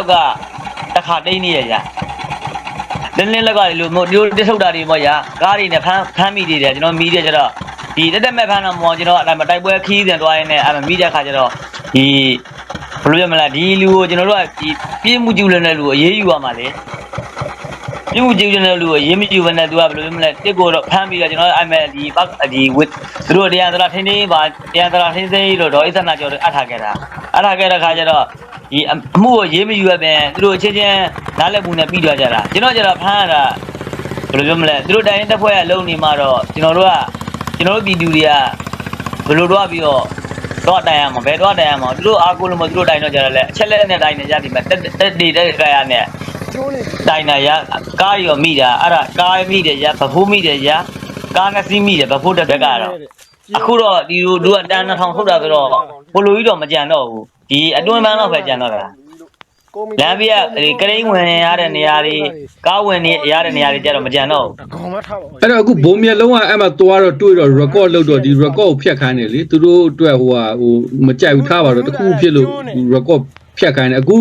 က်ကတခါတိန်းနေရကြလင်းလင်းလက်ကလေလို့မို့ဒီလိုတစ်ဆုတ်တာတွေပေါ့ညာကားတွေနဲ့ဖမ်းဖမ်းမိသေးတယ်ကျွန်တော်မိတယ်ကျတော့ဒီတက်တက်မဲ့ဖမ်းတော့မော်ကျွန်တော်အဲ့ဒါတိုက်ပွဲခီးပြန်သွားရင်းနဲ့အဲ့မိတဲ့ခါကျတော့ဒီဘယ်လိုရမလဲဒီလူကိုကျွန်တော်တို့ကဒီပြင်းမှုကျူလတဲ့လူကိုအေးအေးယူရမှာလေပြုတ်ကြည့်တဲ့လူကိုရေးမကြည့်ဘဲနဲ့သူကဘယ်လိုလဲမလဲတစ်ကိုတော့ဖမ်းပြီးတော့ကျွန်တော်အဲ့မဲ့ဒီဘတ်ဒီဝစ်သူတို့တရားသလားထင်းထင်းပါတရားသလားထင်းထင်းလို့တော့ဣသနာကျော်အပ်ထားခဲ့တာအပ်ထားခဲ့တဲ့ခါကျတော့ ဒီအမှုကိုရေးမယူရပဲသူတို့အချင်းချင်းနားလည်မှုနဲ့ပြီးသွားကြတာကျွန်တော်ကျတော့ဖမ်းရတာဘယ်လိုပြောမလဲသူတို့တိုင်းတစ်ဖွဲ့ကလုံနေမှာတော့ကျွန်တော်တို့ကကျွန်တော်တို့ပြည်သူတွေကဘယ်လိုတော့ပြီးတော့တော့တိုင်ရမှာဘယ်တော့တိုင်ရမှာသူတို့အားကိုးလို့မသူတို့တိုင်တော့ကြတယ်လေအချက်လက်နဲ့တိုင်နေကြပြီမဲ့တက်တက်ဒီတက်ကြရနဲ့တိုင်တာရကားရောမိတာအဲ့ဒါကားမိတယ်ရဗဖိုးမိတယ်ရကားနှစ်စီးမိတယ်ဗဖိုးတစ်တက်ကတော့အခုတော့ဒီလိုသူကတန်း2000ထုတ်တာဆိုတော့ဘလိုကြီးတော့မကြံတော့ဘူး ဒီအတွင်းပန်းတော့ပဲကြံတော့တာလမ်းပြဒီကရိန်းဝင်ရတဲ့နေရာတွေကားဝင်နေရတဲ့နေရာတွေကြတော့မကြံတော့ဘူးကောင်မထားပါဘူးအဲ့တော့အခုဘုံမြက်လုံးကအဲ့မှာသွားတော့တွေ့တော့ record လုပ်တော့ဒီ record ကိုဖျက်ခိုင်းတယ်လေသူတို့အတွက်ဟိုဟာဟိုမကြိုက်ဘူးထားပါတော့တခုဖြစ်လို့ record ဖျက်ခိုင်းတယ်အခု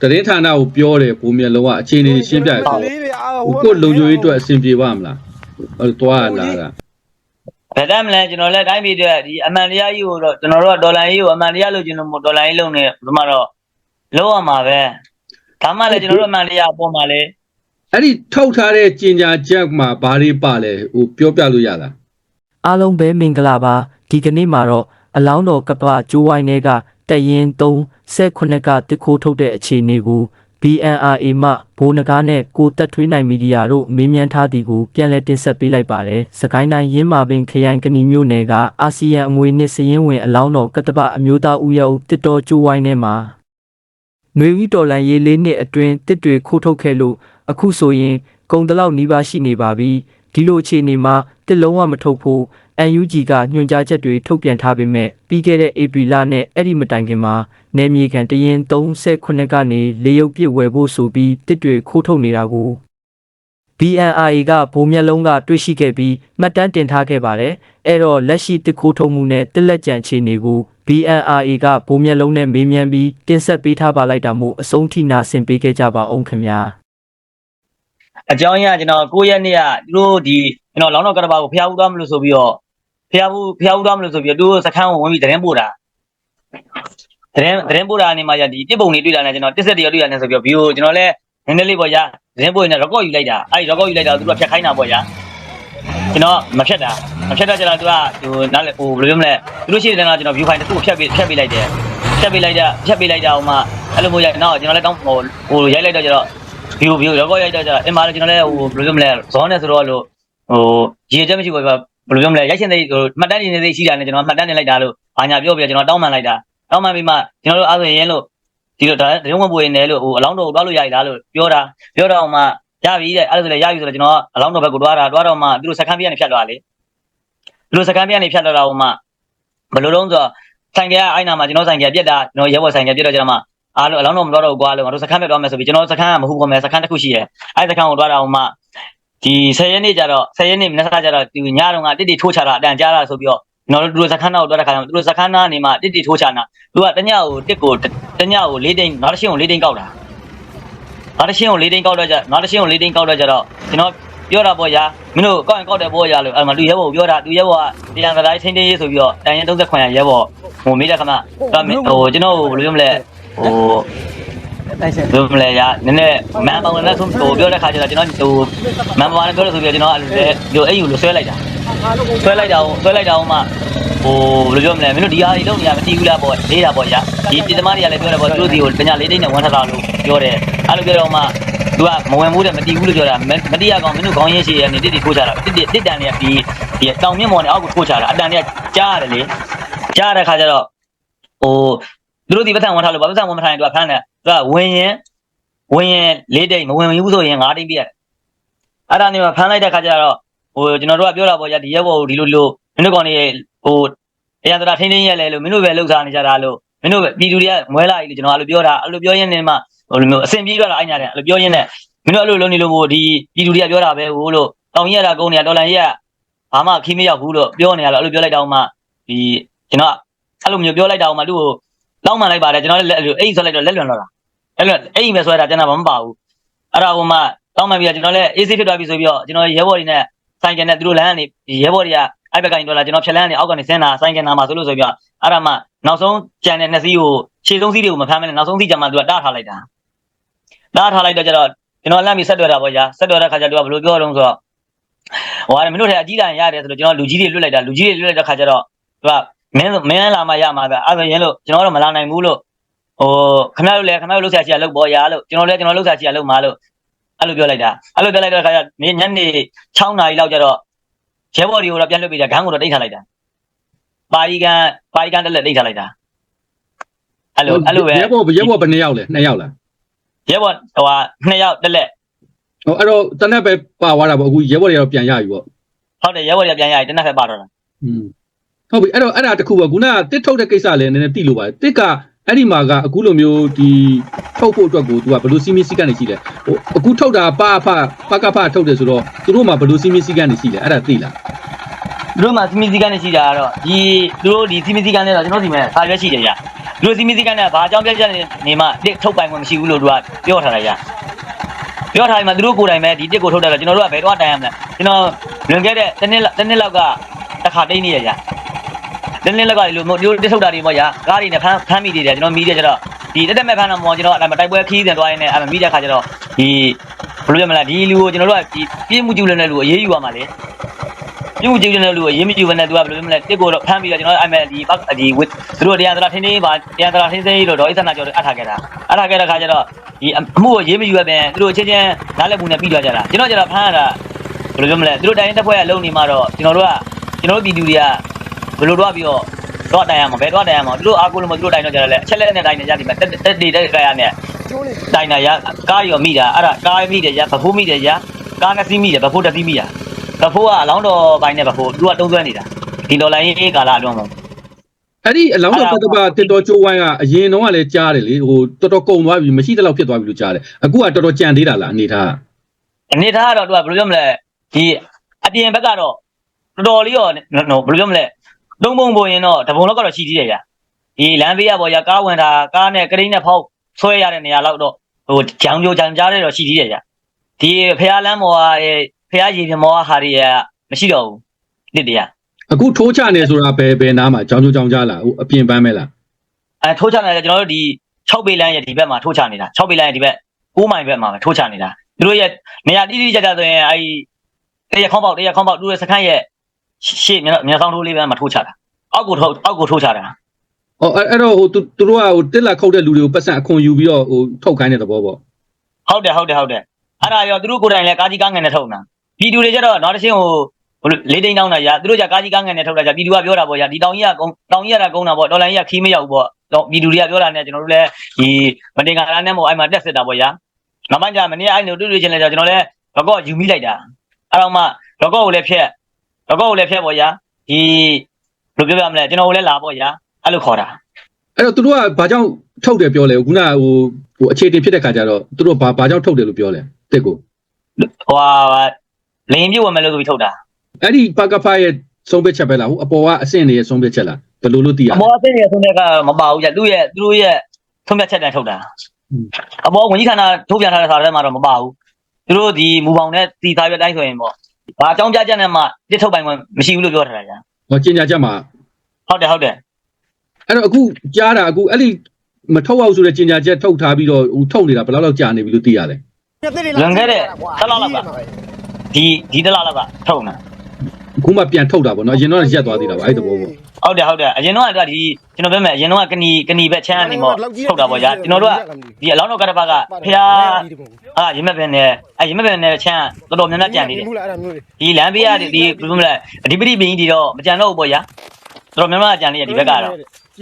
တရင်ဌာနကိုပြောတယ်ဘုံမြက်လုံးကအခြေအနေရှင်းပြတယ်ဆိုလေးတွေအားဟိုကိုလုံခြုံရေးအတွက်အဆင်ပြေပါမလားဟိုသွားလာတာ ဘယ်တမ်းမလဲကျွန်တော်လည်းတိုင်းပြည်အတွက်ဒီအမှန်တရားကြီးကိုတော့ကျွန်တော်တို့ကဒေါ်လာကြီးကိုအမှန်တရားလို့ကျွန်တော်ဒေါ်လာကြီးလုံးနေဒီမှာတော့လုံးရမှာပဲဒါမှလည်းကျွန်တော်တို့အမှန်တရားပေါ်မှာလေအဲ့ဒီထုတ်ထားတဲ့ကျင်ညာချက်မှာဘာတွေပါလဲဟိုပြောပြလို့ရလားအားလုံးပဲမင်္ဂလာပါဒီကနေ့မှာတော့အလောင်းတော်ကပ္ပကျိုးဝိုင်းတွေကတရင်3 18ကတစ်ခိုးထုတ်တဲ့အခြေအနေကို BNRA မှဘိုးနဂါးနဲ့ကိုတက်ထွေးနိုင်မီဒီယာတို့မေးမြန်းထားသည်ကိုပြန်လည်တင်ဆက်ပေးလိုက်ပါတယ်။စကိုင်းတိုင်းရင်းမာပင်ခရိုင်ကဏီမြို့နယ်ကအာဆီယံအမွေနှစ်စည်ရင်ဝင်အလောင်းတော်ကတ္တပအမျိုးသားဦးရုပ်တစ်တော်ကျိုးဝိုင်းထဲမှာຫນွေဦးတော်လန်ရေးလေးနှစ်အတွင်းတစ်တွေခိုးထုတ်ခဲ့လို့အခုဆိုရင် ကုံတလောက်နီးပါးရှိနေပါပြီ။ဒီလိုအခြေအနေမှာ တစ်လုံးဝမထုတ်ဖို့ UNG ကညွှန်ကြားချက်တွေထုတ်ပြန်ထားပေမဲ့ပြီးခဲ့တဲ့ဧပြီလနဲ့အဲ့ဒီမတိုင်ခင်မှာနယ်မြေခံတရင်38ကနေလေရုပ်ပြစ်ဝယ်ဖို့ဆိုပြီးတစ်တွေခိုးထုတ်နေတာကို BNRA ကဗိုလ်မျက်လုံးကတွေ့ရှိခဲ့ပြီးမှတ်တမ်းတင်ထားခဲ့ပါတယ်။အဲ့တော့လက်ရှိတစ်ခိုးထုတ်မှုနဲ့တက်လက်ကြံခြေနေကို BNRA ကဗိုလ်မျက်လုံးနဲ့မေးမြန်းပြီးတင်ဆက်ပေးထားပါလိုက်တာမို့အဆုံးထိနာဆင်ပေးခဲ့ကြပါအောင်ခင်ဗျာ။အကြောင်းအရကျွန်တော်9ရက်နေ့ကသူတို့ဒီ ကျွန်တော်လောင်းတော်ကတ္တပါကိုဖျားဦးသွားမလို့ဆိုပြီးတော့ဖျားဦးဖျားဦးသွားမလို့ဆိုပြီးတော့သူတို့စခန်းကိုဝင်ပြီးတရင်ပို့တာတရင်တရင်ပို့တာနေမှာရဒီတစ်ပုံလေးတွေ့တာနဲ့ကျွန်တော်တစ်ဆက်တရတွေ့တာနဲ့ဆိုပြီးတော့ဗီဒီယိုကျွန်တော်လည်းနည်းနည်းလေးပေါ့ရတရင်ပို့ရင်လည်း record ယူလိုက်တာအဲ့ဒီ record ယူလိုက်တာသူတို့ကဖြတ်ခိုင်းတာပေါ့ရကျွန်တော်မဖြတ်တာမဖြတ်တော့ကျတော့သူကဟိုနားလေဟိုဘယ်လိုပြောမလဲသူတို့ရှိတဲ့တော့ကျွန်တော် view file တစ်ခုကိုဖြတ်ပေးဖြတ်ပေးလိုက်တယ်ဖြတ်ပေးလိုက်တာဖြတ်ပေးလိုက်တာဟိုမှာအဲ့လိုမျိုးရနောက်ကျွန်တော်လည်းတောင်းဟိုဟိုရိုက်လိုက်တော့ကျတော့ဗီဒီယိုဗီဒီယိုရောက်ရိုက်တော့ကျတော့အင်မာလည်းကျွန်တော်လည်းဟိုဘယ်လိုပြောမလဲဇောနဲ့ဆိုတော့လို့ ဟိုရေချက်မရှိဘူးပဲဘယ်လိုပြောမလဲရိုက်ရှင်သိဟိုမှတ်တမ်းတင်နေသိရှိတာနဲ့ကျွန်တော်မှတ်တမ်းတင်လိုက်တာလို့ဘာညာပြောပြကျွန်တော်တောင်းပန်လိုက်တာတောင်းပန်ပြီးမှကျွန်တော်တို့အားဆိုရင်လို့ဒီလိုဒါတရုံးဝင်ပွေနေလို့ဟိုအလောင်းတော်ကိုတွားလို့ရည်လားလို့ပြောတာပြောတော့မှရပြီတဲ့အဲ့ဒါဆိုလည်းရပြီဆိုတော့ကျွန်တော်အလောင်းတော်ဘက်ကိုတွားတာတွားတော့မှသူတို့စကန်းပြကနေဖြတ်သွားလေသူတို့စကန်းပြကနေဖြတ်တော့တော့မှဘယ်လိုလုံးဆိုတော့ဆိုင်ကအိုင်နာမှာကျွန်တော်ဆိုင်ကပြက်တာကျွန်တော်ရဲဘော်ဆိုင်ကပြက်တော့ကျွန်တော်မှအားလုံးအလောင်းတော်မတော်တော့ကွာလို့ငါတို့စခန်းပဲသွားမယ်ဆိုပြီးကျွန်တော်စခန်းကမဟုတ်ပါမယ်စခန်းတစ်ခုရှိတယ်အဲ့စခန်းကိုတွားတာဟိုမှ ဒီ10ရက်နေ့ကျတော့10ရက်နေ့မနေ့ကကျတော့ဒီညတော့ကတစ်တီထိုးချတာအတန်ကြားတာဆိုပြီးတော့ကျွန်တော်တို့စခန်းသားကိုတွားတဲ့ခါကျတော့သူတို့စခန်းသားနေမှတစ်တီထိုးချတာသူကတညကိုတစ်ကိုတညကို၄တိန်နောက်တစ်ရှင်းကို၄တိန်ကောက်တာနောက်တစ်ရှင်းကို၄တိန်ကောက်တော့ကြနောက်တစ်ရှင်းကို၄တိန်ကောက်တော့ကြတော့ကျွန်တော်ပြောတာပေါ့ညာမင်းတို့ကောက်ရင်ကောက်တယ်ပေါ့ညာလို့အဲ့မှာလူရဲဘော်ပြောတာလူရဲဘော်ကတရားစကားချင်းတင်းရေးဆိုပြီးတော့တန်ရင်30ခွန်ရရဲဘော်ဟိုမိတဲ့ခမဟိုကျွန်တော်ဘယ်လိုပြောမလဲဟို တိုက်ဆက်ဘယ်မလဲရနည်းနည်းမန်ပါဝင်လက်ဆုံးဟိုပြောတဲ့ခါကျတော့ကျွန်တော်ဟိုမန်ပါဝင်ပြောလို့ဆိုပြီးတော့ကျွန်တော်အဲ့လိုအဲ့ယူလို့ဆွဲလိုက်တာဆွဲလိုက်တာဆွဲလိုက်တာမှဟိုဘယ်လိုပြောမလဲမင်းတို့ဒီဟာကြီးလုံးနေရမတီးဘူးလားပေါ့လေးတာပေါ့ရဒီပြည်သမားတွေကလည်းပြောတယ်ပေါ့သူတို့ဒီကိုပညာလေးတိတ်နဲ့ဝန်ထတာလို့ပြောတယ်အဲ့လိုပြောတော့မှသူကမဝင်ဘူးတဲ့မတီးဘူးလို့ပြောတာမတီးရကောင်မင်းတို့ခေါင်းရင်းရှိရနေတစ်တီထိုးချတာတစ်တီတစ်တန်တွေကဒီဒီတောင်မြင့်မော်နဲ့အောက်ကိုထိုးချတာအတန်တွေကကြားရတယ်လေကြားတဲ့ခါကျတော့ဟိုသူတို့ဒီပတ်စံဝန်ထားလို့ပတ်စံဝန်မထားရင်သူကဖမ်းတယ်သူ ကဝင်ရင်ဝင်ရင်၄တိတ်မဝင်ဘူးဆိုရင်၅တိတ်ပြရတယ်အဲ့ဒါနေမှာဖမ်းလိုက်တဲ့ခါကျတော့ဟိုကျွန်တော်တို့ကပြောတာပေါ့ဗျာဒီရက်ဘောကိုဒီလိုလိုမင်းတို့ကောင်နေဟိုတရားတရားထင်းထင်းရက်လဲလို့မင်းတို့ပဲလှုပ်ရှားနေကြတာလို့မင်းတို့ပဲပြည်သူတွေကမွဲလာပြီလို့ကျွန်တော်အဲ့လိုပြောတာအဲ့လိုပြောရင်းနဲ့မှဟိုလိုမျိုးအဆင်ပြေတော့တာအဲ့ညာတဲ့အဲ့လိုပြောရင်းနဲ့မင်းတို့အဲ့လိုလုံးနေလို့ဟိုဒီပြည်သူတွေကပြောတာပဲဟိုလို့တောင်ရက်တာကုန်နေတာတော်လန်ရက်ကဘာမှခီးမရောက်ဘူးလို့ပြောနေရလို့အဲ့လိုပြောလိုက်တော့မှဒီကျွန်တော်အဲ့လိုမျိုးပြောလိုက်တော့မှသူ့ကို တောင်းမှန်လိုက်ပါတယ်ကျွန်တော်လည်းအဲ့လိုအိတ်ဆွဲလိုက်တော့လက်လွန်တော့တာအဲ့လိုအဲ့ဒီမဲ့ဆွဲတာကျွန်တော်မပါဘူးအဲ့ဒါဟိုမှတောင်းမှပြီးတော့ကျွန်တော်လည်းအေးဆေးဖြစ်သွားပြီဆိုပြီးတော့ကျွန်တော်ရဲဘော်တွေနဲ့ဆိုင်ကယ်နဲ့သူတို့လမ်းကနေရဲဘော်တွေကအဲ့ဘက်ကနေတော့လာကျွန်တော်ဖြက်လန်းကနေအောက်ကနေဆင်းလာဆိုင်ကယ်နာမှာဆိုလို့ဆိုပြီးတော့အဲ့ဒါမှနောက်ဆုံးကြံတဲ့နှစ်စီးကိုခြေဆုံးစီးတွေကိုမဖမ်းမနဲ့နောက်ဆုံးစီးကြမှာသူကတားထားလိုက်တာတားထားလိုက်တော့ကျတော့ကျွန်တော်လမ်းပြီးဆက်တွေ့တာပေါ့ညာဆက်တွေ့တဲ့ခါကျတော့ဘယ်လိုပြောတော့ဆိုတော့ဟိုကမင်းတို့ထဲအကြီးတန်းရတယ်ဆိုတော့ကျွန်တော်လူကြီးတွေလွတ်လိုက်တာလူကြီးတွေလွတ်လိုက်တဲ့ခါကျတော့သူက မင်းမင်းလာမှရမှာပဲအဲ့ဒါရင်လို့ကျွန်တော်တော့မလာနိုင်ဘူးလို့ဟိုခမရတို့လည်းခမရတို့လှုပ်ရှားချင်လှုပ်ပေါ်ရလို့ကျွန်တော်လည်းကျွန်တော်လှုပ်ရှားချင်လှုပ်မှာလို့အဲ့လိုပြောလိုက်တာအဲ့လိုပြောလိုက်တဲ့အခါကျညညနေ6နာရီလောက်ကျတော့ရဲဘော်တွေကိုတော့ပြန်လွှတ်ပေးတာဂန်းကိုတော့တိတ်ထားလိုက်တာပါရီကန်ပါရီကန်တက်လက်တိတ်ထားလိုက်တာအဲ့လိုအဲ့လိုပဲရဲဘော်ရဲဘော်ဘယ်နှစ်ယောက်လဲနှစ်ယောက်လားရဲဘော်ဟိုဟာ2ယောက်တက်လက်ဟိုအဲ့တော့တနက်ပဲပါသွားတာပေါ့အခုရဲဘော်တွေကတော့ပြန်ရပြီပေါ့ဟုတ်တယ်ရဲဘော်တွေကပြန်ရရင်တနက်ဖက်ပါတော့တာอืม ဟုတ်ပြီအဲ့တော့အဲ့ဒါတခုပေါ့ခုနကတစ်ထုတ်တဲ့ကိစ္စလည်းနည်းနည်းသိလို့ပါတယ်တစ်ကအဲ့ဒီမှာကအခုလိုမျိုးဒီထုတ်ဖို့အတွက်ကို तू ကဘယ်လိုစီမီစီကနေရှိလဲဟိုအခုထုတ်တာပအဖပကဖထုတ်တယ်ဆိုတော့သူတို့မှာဘယ်လိုစီမီစီကနေရှိလဲအဲ့ဒါသိလားသူတို့မှစီမီစီကန်နေရှိတာကတော့ဒီသူတို့ဒီစီမီစီကန်နဲ့တော့ကျွန်တော်ဒီမဲ့စာရွက်ရှိတယ်ကြာသူတို့စီမီစီကန်နဲ့ဘာအကြောင်းပြချက်နေမှတစ်ထုတ်ပိုင်ခွင့်မရှိဘူးလို့သူကပြောထားတာကြာပြောထားရင်မှသူတို့ကိုယ်တိုင်ပဲဒီတစ်ကိုထုတ်တယ်ဆိုကျွန်တော်တို့ကဘယ်တော့တိုင်ရမလဲကျွန်တော်လွန်ခဲ့တဲ့တစ်နှစ်တစ်နှစ်လောက်ကတစ်ခါတိတ်နေရကြာ တစ်နှစ်လောက်ကလို့မျိုးတစ်ထုတ်တာတွေပေါ့ညာကားတွေနဲ့ဖမ်းဖမ်းမိတယ်ကျွန်တော်မိတယ်ကျတော့ဒီတက်တက်မဲ့ဖမ်းတော့မော်ကျွန်တော်အဲ့မှာတိုက်ပွဲခီးစင်သွားရင်းနဲ့အဲ့မှာမိတဲ့ခါကျတော့ဒီဘယ်လိုပြောမလဲဒီလူကိုကျွန်တော်တို့ကဒီပြင်းမှုကျူးလွန်တဲ့လူကိုအေးအေးယူရမှာလေပြင်းမှုကျူးလွန်တဲ့လူကိုအေးမကျူးဘဲနဲ့သူကဘယ်လိုပြောမလဲတစ်ကိုတော့ဖမ်းပြီးတော့ကျွန်တော်အဲ့မဲ့ဒီဘဒီဝစ်သူတို့တရားသလားထင်းထင်းပါတရားသလားထင်းထင်းလို့တော့ဣသနာကျော်တွေအပ်ထားခဲ့တာအပ်ထားခဲ့တဲ့ခါကျတော့ဒီအမှုကိုရေးမယူရပြန်သူတို့ချင်းချင်းနားလည်မှုနဲ့ပြီးသွားကြတာကျွန်တော်ကျတော့ဖမ်းရတာဘယ်လိုပြောမလဲသူတို့တိုင်းတစ်ဖွဲ့ကလုံနေမှာတော့ကျွန်တော်တို့ကကျွန်တော်တို့ပြည်သူတွေက ဘယ်လိုတော့ပြီးတော့တော့တိုင်ရမှာဘယ်တော့တိုင်ရမှာသူတို့အားကိုးလို့မသူတို့တိုင်တော့ကြတယ်လေအချက်လက်နဲ့တိုင်နေကြတယ်မှာတက်တက်တေတက်ကြရနဲ့တိုင်တာရကားရောမိတာအဲ့ဒါကားမိတယ်ရဗဖိုးမိတယ်ရကားနှစ်စီးမိတယ်ဗဖိုးတစ်စီးမိတာဗဖိုးကအလောင်းတော်ပိုင်းနဲ့ဗဖိုးသူကတုံးသွဲနေတာဒီဒေါ်လာရင်းကာလာအတွင်းမှာအဲ့ဒီအလောင်းတော်ပတ္တပတစ်တော်ကျိုးဝိုင်းကအရင်တော့ကလည်းကြားတယ်လေဟိုတော်တော်ကုံသွားပြီမရှိတဲ့လောက်ဖြစ်သွားပြီလို့ကြားတယ်အခုကတော်တော်ကြံသေးတာလားအနေထားအနေထားကတော့သူကဘယ်လိုပြောမလဲဒီအပြင်ဘက်ကတော့တော်တော်လေးရောနော်ဘယ်လိုပြောမလဲ သုံးပုံပုံရင်တော့တပုံလောက်ကတော့ရှိသေးတယ်ဗျဒီလမ်းဘေးရပေါ်ရကားဝင်တာကားနဲ့ကရိန်းနဲ့ဖောက်ဆွဲရတဲ့နေရာလောက်တော့ဟိုဂျောင်ကြိုဂျောင်ကြားတဲ့တော့ရှိသေးတယ်ဗျဒီဖះလမ်းပေါ်ကဖះရေပြင်ပေါ်ကဟာတွေကမရှိတော့ဘူးတစ်တည်းအခုထိုးချနေဆိုတာဘယ်ဘယ်နားမှာကြောင်ကြိုကြောင်ကြားလားဟိုအပြင်ပန်းမဲလားအဲထိုးချနေတယ်ကျွန်တော်တို့ဒီ6ပေလမ်းရဲ့ဒီဘက်မှာထိုးချနေတာ6ပေလမ်းရဲ့ဒီဘက်9မိုင်ဘက်မှာပဲထိုးချနေတာသူတို့ရဲ့နေရာတိတိကျကျဆိုရင်အဲဒီတရခေါင်းပေါက်တရခေါင်းပေါက်သူတို့စခန်းရဲ့ ရှေ့မြေဆောင်ထိုးလေးဘက်မှာထိုးချတာအောက်ကိုထိုးအောက်ကိုထိုးချတာอ๋อအဲ့တော့ဟိုသူသူတို့ကဟိုတစ်လက်ခုတ်တဲ့လူတွေကိုပတ်စံအခွန်ယူပြီးတော့ဟိုထုတ်ခိုင်းတဲ့သဘောပေါ့ဟုတ်တယ်ဟုတ်တယ်ဟုတ်တယ်အဲ့ဒါရောသူတို့ကိုယ်တိုင်လည်းကာကြီးကားငယ်နဲ့ထုတ်နေတာပြည်သူတွေကျတော့နောက်တစ်ချင်းဟိုဘလို့လေးတိန်တောင်းတာရသူတို့ကကာကြီးကားငယ်နဲ့ထုတ်တာကြပြည်သူကပြောတာပေါ့ရဒီတောင်ကြီးကကုန်းတောင်ကြီးကကုန်းတာပေါ့ဒေါ်လာကြီးကခီးမရောက်ဘူးပေါ့တော့ပြည်သူတွေကပြောတာနဲ့ကျွန်တော်တို့လည်းဒီမတင်ကားနဲ့မို့အဲ့မှာတက်စစ်တာပေါ့ရနောက်ပိုင်းကျမနေ့အဲ့လိုတွေ့တွေ့ချင်းလဲကျွန်တော်လည်းဘကောယူမိလိုက်တာအဲ့တော့မှဘကောကိုလည်းဖျက် ဘကောကိုလည်းဖျက်ပေါ့ရဒီဘယ်လိုပြောပြမလဲကျွန်တော်ကိုလည်းလာပေါ့ရအဲ့လိုခေါ်တာအဲ့တော့သူတို့ကဘာကြောင့်ထုတ်တယ်ပြောလဲခုနကဟိုဟိုအခြေတင်ဖြစ်တဲ့ခါကျတော့သူတို့ဘာဘာကြောင့်ထုတ်တယ်လို့ပြောလဲတစ်ကိုဟိုဟာလင်းပြည့်ဝင်မယ်လို့ဆိုပြီးထုတ်တာအဲ့ဒီပကဖရဲ့ဆုံးဖြတ်ချက်ပဲလားဟိုအပေါ်ကအဆင့်တွေရဲ့ဆုံးဖြတ်ချက်လားဘယ်လိုလို့သိရအလဲမောအသိနေဆုံးတဲ့ကမပါဘူးကြသူ့ရဲ့သူတို့ရဲ့ဆုံးဖြတ်ချက်တန်ထုတ်တာอืมအမောဝန်ကြီးဌာနထုတ်ပြန်ထားတဲ့စာထဲမှာတော့မပါဘူးသူတို့ဒီမူပေါင်းနဲ့တီသားရွက်တိုင်းဆိုရင်ပေါ့ ဘာအကြောင်းပြချက်နဲ့မှတစ်ထုတ်ပိုင်ခွင့်မရှိဘူးလို့ပြောထားတာကြာဟောကျင်ညာချက်မှာဟုတ်တယ်ဟုတ်တယ်အဲ့တော့အခုကြားတာအခုအဲ့ဒီမထုတ်အောင်ဆိုတဲ့ကျင်ညာချက်ထုတ်ထားပြီးတော့ဟိုထုတ်နေတာဘယ်လောက်လောက်ကြာနေပြီလို့သိရလဲလွန်ခဲ့တဲ့တစ်လလောက်ကဒီဒီတစ်လလောက်ကထုတ်နေတာ အခုမှပြန်ထုတ်တာပေါ့နော်အရင်တော့ရက်သွားသေးတာပါအဲ့ဒီသဘောပေါ့ဟုတ်တယ်ဟုတ်တယ်အရင်တော့ကဒီကျွန်တော်ပြောမယ်အရင်တော့ကနီကနီဘက်ချမ်းနေပေါ့ထုတ်တာပေါ့ကြာကျွန်တော်တို့ကဒီအလောင်းတော်ကတ္တပကဖះအာရမက်ပင်နဲ့အဲရမက်ပင်နဲ့ချမ်းတော်တော်များများကြံနေတယ်ဒီလမ်းဘေးကဒီဒီဘယ်လိုမလဲအဓိပတိပင်ကြီးတွေတော့မကြံတော့ဘူးပေါ့ဗျာတော်တော်များများကြံနေရဒီဘက်ကတော့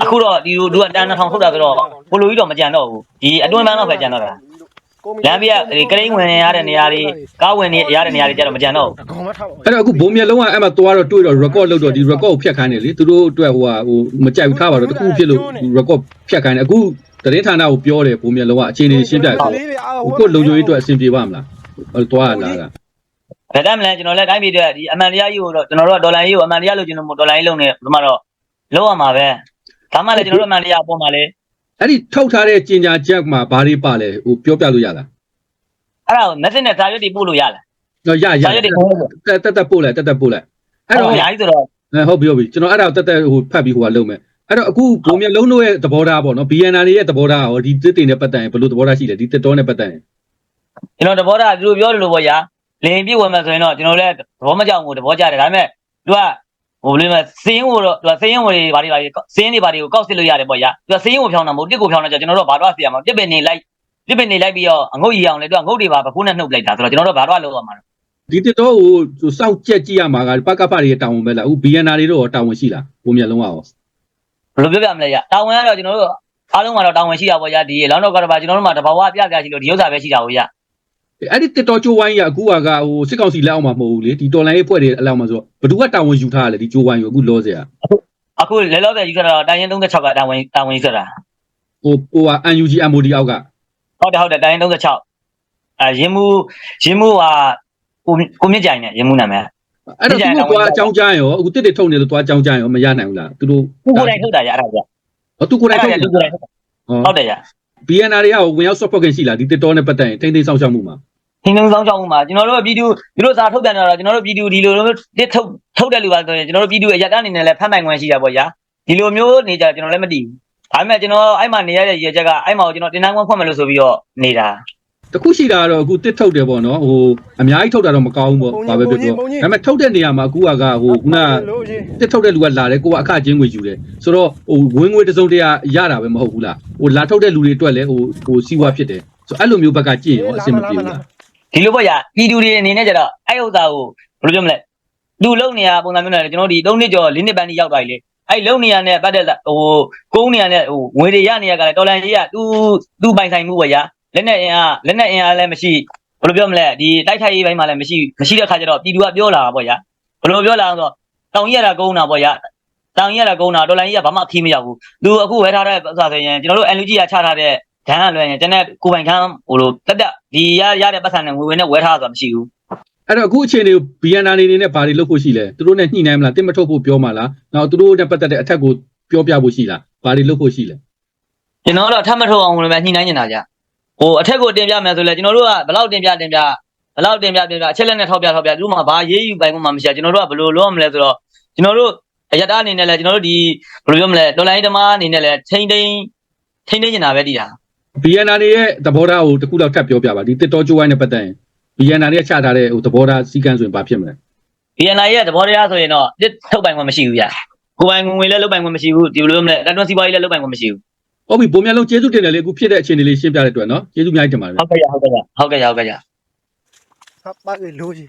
အခုတော့ဒီလူတို့ကတန်း2000ထုတ်တာဆိုတော့ဘလိုကြီးတော့မကြံတော့ဘူးဒီအတွင်းပန်းတော့ပဲကြံတော့တာ လမ်းဘေးကဒီကရိန်းဝင်ရတဲ့နေရာတွေကားဝင်နေရတဲ့နေရာတွေကျတော့မကြံတော့ဘူးအဲ့တော့အခုဘုံမျက်လုံးကအဲ့မှာသွားတော့တွေ့တော့ record လုပ်တော့ဒီ record ကိုဖြတ်ခိုင်းတယ်လေသူတို့အတွက်ဟိုဟာဟိုမကြိုက်ဘူးထားပါတော့တခုဖြစ်လို့ record ဖြတ်ခိုင်းတယ်အခုသတင်းဌာနကိုပြောတယ်ဘုံမျက်လုံးကအခြေအနေရှင်းပြတယ်ဆိုဟိုကိုလုံခြုံရေးအတွက်အဆင်ပြေပါမလားဟိုသွားလာတာဘယ်တမ်းမလဲကျွန်တော်လည်းတိုင်းပြည်တွေဒီအမှန်တရားကြီးကိုတော့ကျွန်တော်တို့ကဒေါ်လာကြီးကိုအမှန်တရားလို့ကျွန်တော်ဒေါ်လာကြီးလုံးနေဒီမှာတော့လုံးရမှာပဲဒါမှလည်းကျွန်တော်တို့အမှန်တရားအပေါ်မှာလေ အဲ့ဒီထုတ်ထားတဲ့ကျင်ညာချက်မှာဘာတွေပါလဲဟိုပြောပြလို့ရလားအဲ့ဒါကို message နဲ့စာရွက်တွေပို့လို့ရလားတော့ရရစာရွက်တွေပို့လို့တက်တက်တက်ပို့လိုက်တက်တက်ပို့လိုက်အဲ့အဲ့တော့တော့အများကြီးဆိုတော့အဲဟုတ်ပြီဟုတ်ပြီကျွန်တော်အဲ့ဒါကိုတက်တက်ဟိုဖတ်ပြီးဟိုကလုပ်မယ်အဲ့တော့အခုဘုံမြလုံးတို့ရဲ့သဘောထားပေါ့နော် BNR တွေရဲ့သဘောထားရောဒီတစ်တင်နဲ့ပတ်သက်ရင်ဘယ်လိုသဘောထားရှိလဲဒီတစ်တော်နဲ့ပတ်သက်ရင်ကျွန်တော်တဘောတာသူတို့ပြောတယ်လို့ပေါ့ညာလင်ပြည့်ဝင်မယ်ဆိုရင်တော့ကျွန်တော်လည်းသဘောမကြောက်ဘူးသဘောကျတယ်ဒါပေမဲ့သူက ဟိုဘယ်လိုလဲစင်းကိုတော့သူကစင်းဝင်တွေဘာတွေဘာတွေစင်းတွေဘာတွေကိုကောက်စစ်လို့ရတယ်ပေါ့ညာသူကစင်းကိုဖြောင်းတာမဟုတ်တစ်ကိုဖြောင်းတော့ကျွန်တော်တို့ဘာတော့ဆရာမတစ်ပင်နေလိုက်တစ်ပင်နေလိုက်ပြီးတော့အငုတ်ရီအောင်လေသူကငုတ်တွေပါပခုနဲ့နှုတ်လိုက်တာဆိုတော့ကျွန်တော်တို့ဘာတော့လောက်ရမှာလဲဒီတစ်တော်ကိုဟိုစောင့်ကြက်ကြည့်ရမှာကပကဖတွေရဲ့တာဝန်ပဲလားအခု BNR တွေတော့တာဝန်ရှိလားဘုံမြလုံးကရောဘယ်လိုပြောပြမလဲညာတာဝန်ကတော့ကျွန်တော်တို့အားလုံးကတော့တာဝန်ရှိတာပေါ့ညာဒီလောင်းတော့ကတော့ကျွန်တော်တို့မှတဘာဝပြပြရှိလို့ဒီဥစ္စာပဲရှိတာကိုညာ အဲ့ဒီတစ်တော်ကျိုးဝိုင်းကအခုကဟိုစစ်ကောင်စီလက်အောက်မှာမဟုတ်ဘူးလေဒီတော်လိုင်းရေးဖွဲ့တွေအလောက်မှာဆိုတော့ဘယ်သူကတာဝန်ယူထားရလဲဒီကျိုးဝိုင်းကိုအခုလောဆရာအခုလဲလောက်တဲ့ယူဆတာတော့တိုင်းရင်36ကတာဝန်တာဝန်ယူဆတာဟိုဟိုက UNG MOD အောက်ကဟုတ်တယ်ဟုတ်တယ်တိုင်းရင်36အဲရင်းမှုရင်းမှုဟာကိုကိုမြင့်ကြိုင်နဲ့ရင်းမှုနာမည်အဲ့တော့သူတို့သွားအကြောင်းကြားရင်ရောအခုတစ်တစ်ထုတ်နေလို့သွားအကြောင်းကြားရင်ရောမရနိုင်ဘူးလားသူတို့ကိုကိုယ်တိုင်ထုတ်တာကြအဲ့ဒါကြဟောသူကိုယ်တိုင်ထုတ်အဲ့တယ်ဒါကိုယ်တိုင်ထုတ်ဟုတ်တယ်ကြ BNR တွေကဝင်ရောက် support ခင်ရှိလားဒီတစ်တော်နဲ့ပတ်သက်ရင်ထိမ့်သိမ်းဆောင်ရှောက်မှုမှာသင်္ကန်းဆောင်ကြောင်းမှာကျွန်တော်တို့ပြည်သူဒီလိုစာထုတ်ပြန်တော့ကျွန်တော်တို့ပြည်သူဒီလိုမျိုးတစ်ထုတ်ထုတ်တဲ့လူပါဆိုရင်ကျွန်တော်တို့ပြည်သူအရက်တန်းအနေနဲ့လည်းဖတ်နိုင်ခွင့်ရှိတာပေါ့ညာဒီလိုမျိုးနေကြကျွန်တော်လည်းမတည်ဘူးဒါပေမဲ့ကျွန်တော်အဲ့မှာနေရတဲ့ရည်ချက်ကအဲ့မှာကိုကျွန်တော်တင်တန်းခွင့်ဖွင့်မယ်လို့ဆိုပြီးတော့နေတာ တခုရှိတာကတော့အခုတစ်ထုတ်တယ်ပေါ့နော်ဟိုအများကြီးထုတ်တာတော့မကောင်းဘူးပေါ့ဘာပဲပြောပြောဒါပေမဲ့ထုတ်တဲ့နေရာမှာအခုကဟိုခုနတစ်ထုတ်တဲ့လူကလာတယ်ကိုကအခချင်းငွေယူတယ်ဆိုတော့ဟိုဝင်ငွေတစ်စုံတရာရတာပဲမဟုတ်ဘူးလားဟိုလာထုတ်တဲ့လူတွေအတွက်လည်းဟိုဟိုစီးပွားဖြစ်တယ်ဆိုတော့အဲ့လိုမျိုးဘက်ကကြည့်ရင်ရောအဆင်မပြေဘူးလားဒီလိုပေါ့ညာပြည်သူတွေအနေနဲ့ကျတော့အဲ့ဥစ္စာကိုဘယ်လိုပြောမလဲလူလုံနေရပုံစံမျိုးနဲ့ကျွန်တော်ဒီ၃နှစ်ကျော်၄နှစ်ပန်းကြီးရောက်သွားပြီလေအဲ့လုံနေရနဲ့ပတ်သက်ဟိုကုန်းနေရနဲ့ဟိုငွေတွေရနေရကလည်းတော်လန်ကြီးကသူသူပိုင်ဆိုင်မှုပေါ့ညာ လက်နဲ့အင်အားလက်နဲ့အင်အားလည်းမရှိဘယ်လိုပြောမလဲဒီတိုက်ခိုက်ရေးပိုင်းမှာလည်းမရှိမရှိတဲ့ခါကျတော့ပြည်သူကပြောလာတာပေါ့ညာဘယ်လိုပြောလာအောင်ဆိုတောင်ကြီးရတာကုန်းတာပေါ့ညာတောင်ကြီးရတာကုန်းတာတော်လန်ကြီးကဘာမှခီးမရောက်ဘူးသူအခုဝဲထားတဲ့ဥစ္စာဆိုရင်ကျွန်တော်တို့ NUG ကချထားတဲ့ဒန်းကလွယ်ရင်ကျွန်တော်ကိုပိုင်ခန်းဟိုလိုတက်တက်ဒီရရတဲ့ပတ်စံနဲ့ငွေဝင်နဲ့ဝဲထားဆိုတာမရှိဘူးအဲ့တော့အခုအချိန်လေး BNR နေနေနဲ့ဘာတွေလုပ်ဖို့ရှိလဲသူတို့နဲ့ညှိနှိုင်းမလားတင်မထုတ်ဖို့ပြောမလားနောက်သူတို့နဲ့ပတ်သက်တဲ့အထက်ကိုပြောပြဖို့ရှိလားဘာတွေလုပ်ဖို့ရှိလဲကျွန်တော်တို့ထပ်မထုတ်အောင်လို့ပဲညှိနှိုင်းနေတာကြ ဟိုအထက်ကိုတင်ပြမယ်ဆိုလဲကျွန်တော်တို့ကဘယ်လောက်တင်ပြတင်ပြဘယ်လောက်တင်ပြတင်ပြအချက်လက်နဲ့ထောက်ပြထောက်ပြသူတို့မှဘာရေးယူပိုင်မှမရှိဘူးကျွန်တော်တို့ကဘယ်လိုလုပ်ရမလဲဆိုတော့ကျွန်တော်တို့အရတာအနေနဲ့လဲကျွန်တော်တို့ဒီဘယ်လိုပြောမလဲတော်လိုင်းဓမ္မအနေနဲ့လဲထိမ့်ထိမ့်ထိမ့်ထိမ့်နေတာပဲတည်တာ BNR တွေရဲ့သဘောထားကိုတစ်ခုလောက်ထပ်ပြောပြပါဒီတစ်တော်ကျိုးဝိုင်းနဲ့ပတ်သက်ရင် BNR တွေကချထားတဲ့ဟိုသဘောထားစီကံဆိုရင်ဘာဖြစ်မလဲ BNI ရဲ့သဘောတရားဆိုရင်တော့တစ်ထုတ်ပိုင်ခွင့်မရှိဘူးဗျကိုပိုင်ငွေလည်းလုပ်ပိုင်ခွင့်မရှိဘူးဒီလိုမျိုးလဲတက်တွန်းစီးပွားရေးလည်းလုပ်ပိုင်ခွင့်မရှိဘူး ဟုတ်ပြီဘုံမြတ်လုံးကျေးဇူးတင်တယ်လေအခုဖြစ်တဲ့အခြေအနေလေးရှင်းပြတဲ့အတွက်နော်ကျေးဇူးအများကြီးတင်ပါတယ်ဟုတ်ကဲ့ဟုတ်ကဲ့ဟုတ်ကဲ့ဟုတ်ကဲ့ဟာပါလေလို့ကြီး